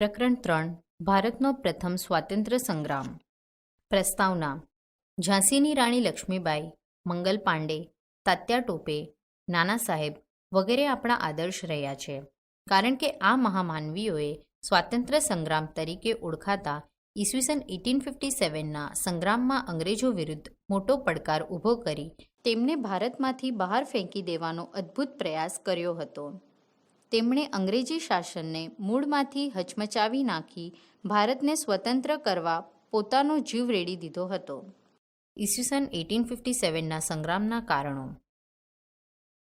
પ્રકરણ ત્રણ, ભારતનો પ્રથમ સ્વાતંત્ર્ય સંગ્રામ. પ્રસ્તાવના, ઝાંસીની રાણી લક્ષ્મીબાઈ, મંગલ પાંડે, તાત્યા ટોપે, નાના સાહેબ વગેરે આપણા આદર્શ રહ્યા છે. કારણ કે આ મહામાનવીઓએ સ્વાતંત્ર્ય સંગ્રામ તરીકે ઓળખાતા ઈસવીસન એટીન ફિફ્ટી સેવનના સંગ્રામમાં અંગ્રેજો વિરુદ્ધ મોટો પડકાર ઊભો કરી તેમને ભારતમાંથી બહાર ફેંકી દેવાનો અદ્ભુત પ્રયાસ કર્યો હતો. તેમણે અંગ્રેજી શાસનને મૂળમાંથી હચમચાવી નાખી, ભારતને સ્વતંત્ર કરવા પોતાનો જીવ રેડી દીધો હતો. ઈસવીસન એટીન ફિફ્ટી સેવનના સંગ્રામના કારણો.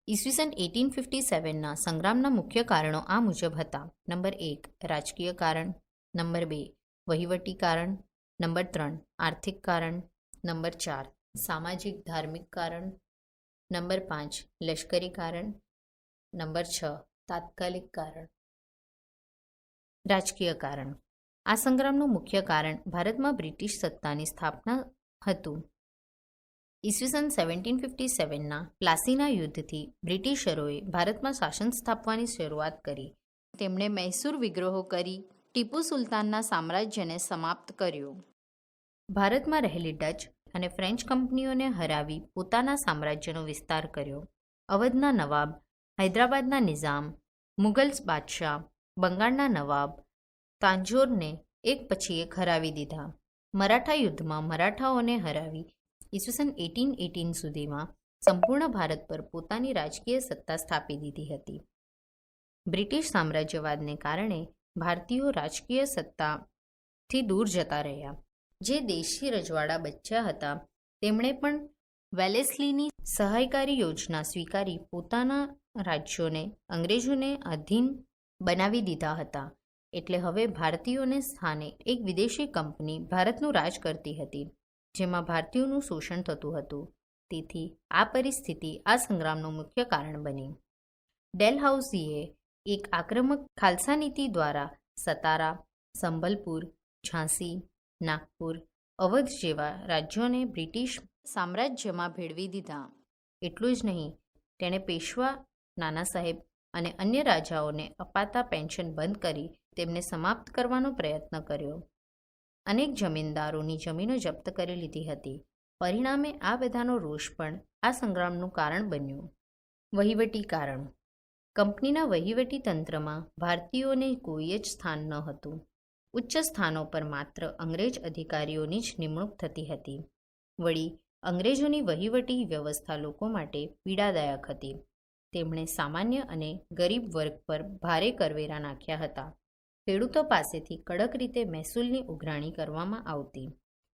ઈસવીસન એટીન ફિફ્ટી સેવનના સંગ્રામના મુખ્ય કારણો આ મુજબ હતા. નંબર એક, રાજકીય કારણ. નંબર બે, વહીવટી કારણ. નંબર ત્રણ, આર્થિક કારણ. નંબર ચાર, સામાજિક, ધાર્મિક કારણ. નંબર પાંચ, લશ્કરી કારણ. નંબર છ તાત્કાલિક કારણ. રાજકીય કારણ. આ સંગ્રામનું મુખ્ય કારણ ભારતમાં બ્રિટિશ સત્તાની સ્થાપના હતું. ઈસવીસન સેવન્ટીન ફિફ્ટી સેવનના પ્લાસીના યુદ્ધથી બ્રિટિશરોએ ભારતમાં શાસન સ્થાપવાની શરૂઆત કરી. તેમણે મૈસૂર વિગ્રહો કરી, ટીપુ સુલતાનના સામ્રાજ્યને સમાપ્ત કર્યું. ભારતમાં રહેલી ડચ અને ફ્રેન્ચ કંપનીઓને હરાવી પોતાના સામ્રાજ્યનો વિસ્તાર કર્યો. અવધના નવાબ, હૈદરાબાદના નિઝામ મુગલ્સ બાદશાહ, બંગાળના નવાબ તાંજોરને એક પછી એક હરાવી દીધા. મરાઠા યુદ્ધમાં મરાઠાઓને હરાવી ઈસવીસન એટીન એટીન સુધીમાં સંપૂર્ણ ભારત પર પોતાની રાજકીય સત્તા સ્થાપી દીધી હતી. બ્રિટિશ સામ્રાજ્યવાદને કારણે ભારતીયો રાજકીય સત્તાથી દૂર જતા રહ્યા. જે દેશી રજવાડા બચ્યા હતા, તેમણે પણ વેલેસ્લીની સહાયકારી યોજના સ્વીકારી પોતાના રાજ્યોને, અંગ્રેજોને આધીન બનાવી દીધા હતા. એટલે હવે ભારતીયોને સ્થાને એક વિદેશી કંપની ભારતનું રાજ કરતી હતી, જેમાં ભારતીયોનું શોષણ થતું હતું. તેથી આ પરિસ્થિતિ આ સંગ્રામનું મુખ્ય કારણ બની. ડેલહાઉસીએ એક આક્રમક ખાલસા નીતિ દ્વારા સતારા, સંબલપુર, ઝાંસી, નાગપુર અવધ જેવા રાજ્યોને બ્રિટિશ સામ્રાજ્યમાં ભેળવી દીધા. એટલું જ નહીં, તેણે પેશવા, નાના સાહેબ અને અન્ય રાજાઓને અપાતા પેન્શન બંધ કરી તેમને સમાપ્ત કરવાનો પ્રયત્ન કર્યો. અનેક જમીનદારોની જમીનો જપ્ત કરી લીધી હતી. પરિણામે આ બધાનો રોષ પણ આ સંગ્રામનું કારણ બન્યું. વહીવટી કારણ. કંપનીના વહીવટી તંત્રમાં ભારતીયોને કોઈ જ સ્થાન ન હતું. ઉચ્ચ સ્થાનો પર માત્ર અંગ્રેજ અધિકારીઓની જ નિમણૂક થતી હતી. વળી અંગ્રેજોની વહીવટી વ્યવસ્થા લોકો માટે પીડાદાયક હતી. તેમણે સામાન્ય અને ગરીબ વર્ગ પર ભારે કરવેરા નાખ્યા હતા. ખેડૂતો પાસેથી કડક રીતે મહેસૂલની ઉઘરાણી કરવામાં આવતી.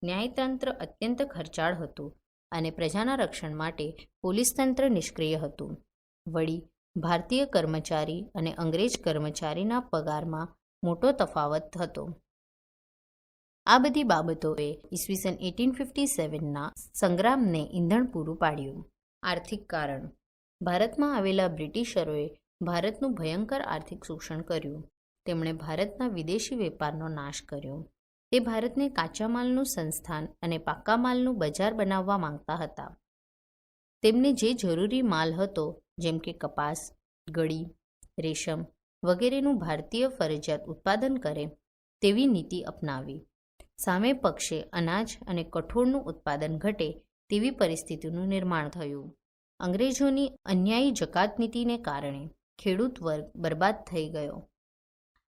ન્યાયતંત્ર અત્યંત ખર્ચાળ હતું અને પ્રજાના રક્ષણ માટે પોલીસ તંત્ર નિષ્ક્રિય હતું. વળી ભારતીય કર્મચારી અને અંગ્રેજ કર્મચારીના પગારમાં મોટો તફાવત હતો. આ બધી બાબતોએ ઈસવીસન એટીન ફિફ્ટી સેવનના સંગ્રામને ઈંધણ પૂરું પાડ્યું. આર્થિક કારણ. ભારતમાં આવેલા બ્રિટિશરોએ ભારતનું ભયંકર આર્થિક શોષણ કર્યું. તેમણે ભારતના વિદેશી વેપારનો નાશ કર્યો. તે ભારતને કાચા માલનું સંસ્થાન અને પાકા માલનું બજાર બનાવવા માંગતા હતા. તેમને જે જરૂરી માલ હતો, જેમ કે કપાસ, ગળી, રેશમ વગેરેનું ભારતીય ફરજિયાત ઉત્પાદન કરે તેવી નીતિ અપનાવી. સામે પક્ષે અનાજ અને કઠોળનું ઉત્પાદન ઘટે તેવી પરિસ્થિતિનું નિર્માણ થયું. અંગ્રેજોની અન્યાયી જકાત નીતિને કારણે ખેડૂત વર્ગ બરબાદ થઈ ગયો.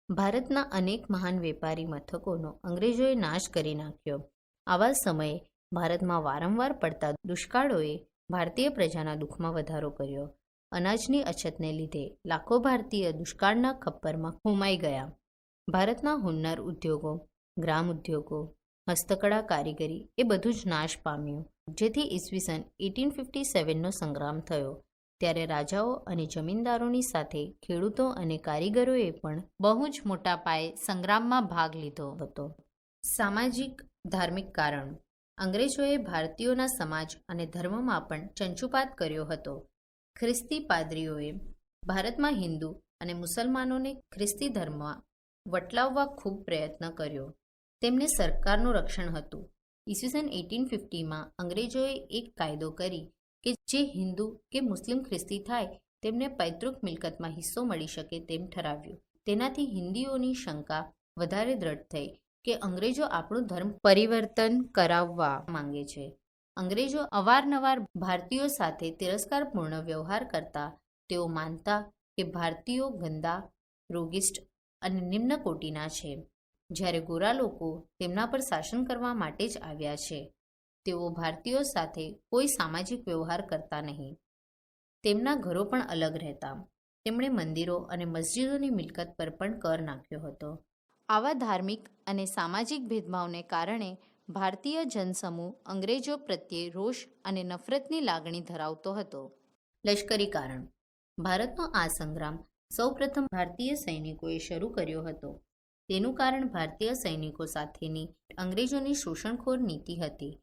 ભારતના અનેક મહાન વેપારી મથકોનો અંગ્રેજોએ નાશ કરી નાખ્યો. આવા સમયે ભારતમાં વારંવાર પડતા દુષ્કાળોએ ભારતીય પ્રજાના દુઃખમાં વધારો કર્યો. અનાજની અછતને લીધે લાખો ભારતીય દુષ્કાળના ખપ્પરમાં હોમાઈ ગયા. ભારતના હુન્નર ઉદ્યોગો, ગ્રામ ઉદ્યોગો, હસ્તકળા કારીગરી એ બધું જ નાશ પામ્યું. જેથી ઈસવીસન એટીન ફિફ્ટી સેવનનો સંગ્રામ થયો. ત્યારે રાજાઓ અને જમીનદારોની સાથે ખેડૂતો અને કારીગરોએ પણ બહુ જ મોટા પાયે સંગ્રામમાં ભાગ લીધો હતો. સામાજિક, ધાર્મિક કારણ. અંગ્રેજોએ ભારતીયોના સમાજ અને ધર્મમાં પણ ચંચુપાત કર્યો હતો. ખ્રિસ્તી પાદરીઓએ ભારતમાં હિન્દુ અને મુસલમાનોને ખ્રિસ્તી ધર્મમાં વટલાવવા ખૂબ પ્રયત્ન કર્યો. તેમને સરકારનું રક્ષણ હતું. ઈસવીસન એટીન ફિફ્ટીમાં અંગ્રેજોએ એક કાયદો કરી કે જે હિન્દુ કે મુસ્લિમ ખ્રિસ્તી થાય, તેમને પૈતૃક મિલકતમાં હિસ્સો મળી શકે તેમ ઠરાવ્યું. તેનાથી હિન્દીઓની શંકા વધારે દ્રઢ થઈ કે અંગ્રેજો આપણું ધર્મ પરિવર્તન કરાવવા માંગે છે. અંગ્રેજો અવારનવાર ભારતીયો સાથે તિરસ્કારપૂર્ણ વ્યવહાર કરતા તેઓ માનતા કે ભારતીયો ગંદા, રોગિષ્ટ અને નિમ્ન કોટીના છે. જ્યારે ગોરા લોકો તેમના પર શાસન કરવા માટે જ આવ્યા છે, તેઓ ભારતીયો સાથે કોઈ સામાજિક વ્યવહાર કરતા નહીં. તેમના ઘરો પણ અલગ રહેતા. તેમણે મંદિરો અને મસ્જિદોની મિલકત પર પણ કર નાખ્યો હતો. આવા ધાર્મિક અને સામાજિક ભેદભાવને કારણે ભારતીય જનસમૂહ અંગ્રેજો પ્રત્યે રોષ અને નફરતની લાગણી ધરાવતો હતો. લશ્કરી કારણ. ભારતનો આ સંગ્રામ સૌપ્રથમ ભારતીય સૈનિકોએ શરૂ કર્યો હતો. તેનું કારણ ભારતીય સૈનિકો સાથેની અંગ્રેજોની શોષણખોર નીતિ હતી.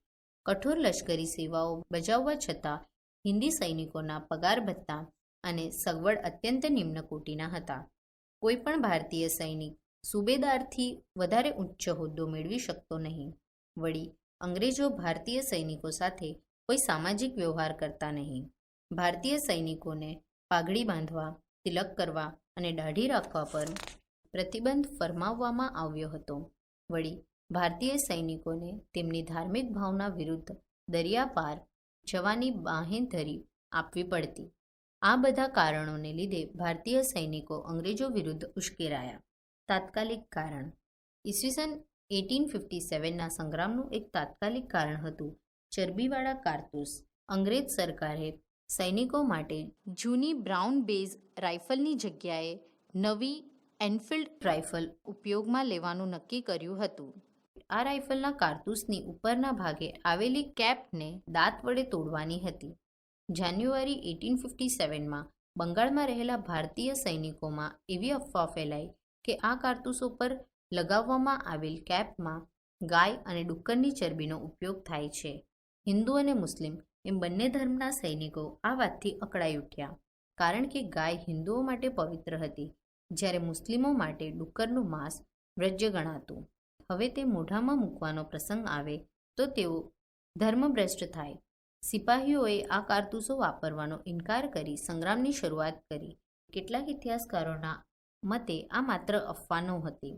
કઠોર લશ્કરી સેવાઓ બજાવવા છતાં હિન્દી સૈનિકોના પગાર ભત્તા અને સગવડ અત્યંત નિમ્ન કોટીના હતા. કોઈ પણ ભારતીય સૈનિક સુબેદારથી વધારે ઉચ્ચ હોદ્દો મેળવી શકતો નહીં. વળી અંગ્રેજો ભારતીય સૈનિકો સાથે કોઈ સામાજિક વ્યવહાર કરતા નહીં. ભારતીય સૈનિકોને પાઘડી બાંધવા, તિલક કરવા અને દાઢી રાખવા પર પ્રતિબંધ ફરમાવવામાં આવ્યો હતો. વળી ભારતીય સૈનિકોને તેમની ધાર્મિક ભાવના વિરુદ્ધ દરિયા પાર જવાની બાહેંધરી આપવી પડતી. આ બધા કારણોને લીધે ભારતીય સૈનિકો અંગ્રેજો વિરુદ્ધ ઉશ્કેરાયા. તાત્કાલિક કારણ, ઈસવીસન એટીન ફિફ્ટી સેવનના સંગ્રામનું એક તાત્કાલિક કારણ હતું. ચરબીવાળા કારતૂસ. અંગ્રેજ સરકારે સૈનિકો માટે જૂની બ્રાઉન બેઝ રાઇફલની જગ્યાએ નવી એનફિલ્ડ રાઇફલ ઉપયોગમાં લેવાનું નક્કી કર્યું હતું. આ રાઇફલના કારતૂસની ઉપરના ભાગે આવેલી કેપને દાંત વડે તોડવાની હતી. જાન્યુઆરી એટીન ફિફ્ટી સેવનમાં બંગાળમાં રહેલા ભારતીય સૈનિકોમાં એવી અફવા ફેલાઈ કે આ કારતૂસો પર લગાવવામાં આવેલ કેપમાં ગાય અને ડુક્કરની ચરબીનો ઉપયોગ થાય છે. હિન્દુ અને મુસ્લિમ એમ બંને ધર્મના સૈનિકો આ વાતથી અકળાઈ ઉઠ્યા. કારણ કે ગાય હિન્દુઓ માટે પવિત્ર હતી, જ્યારે મુસ્લિમો માટે ડુક્કરનું માંસ વ્રજ્ય ગણાતું. હવે તે મોઢામાં મૂકવાનો પ્રસંગ આવે તો તેઓ ધર્મભ્રષ્ટ થાય. સિપાહીઓએ આ કારતૂસો વાપરવાનો ઇનકાર કરી સંગ્રામની શરૂઆત કરી. કેટલાક ઇતિહાસકારોના મતે આ માત્ર અફવાનો નહોતી.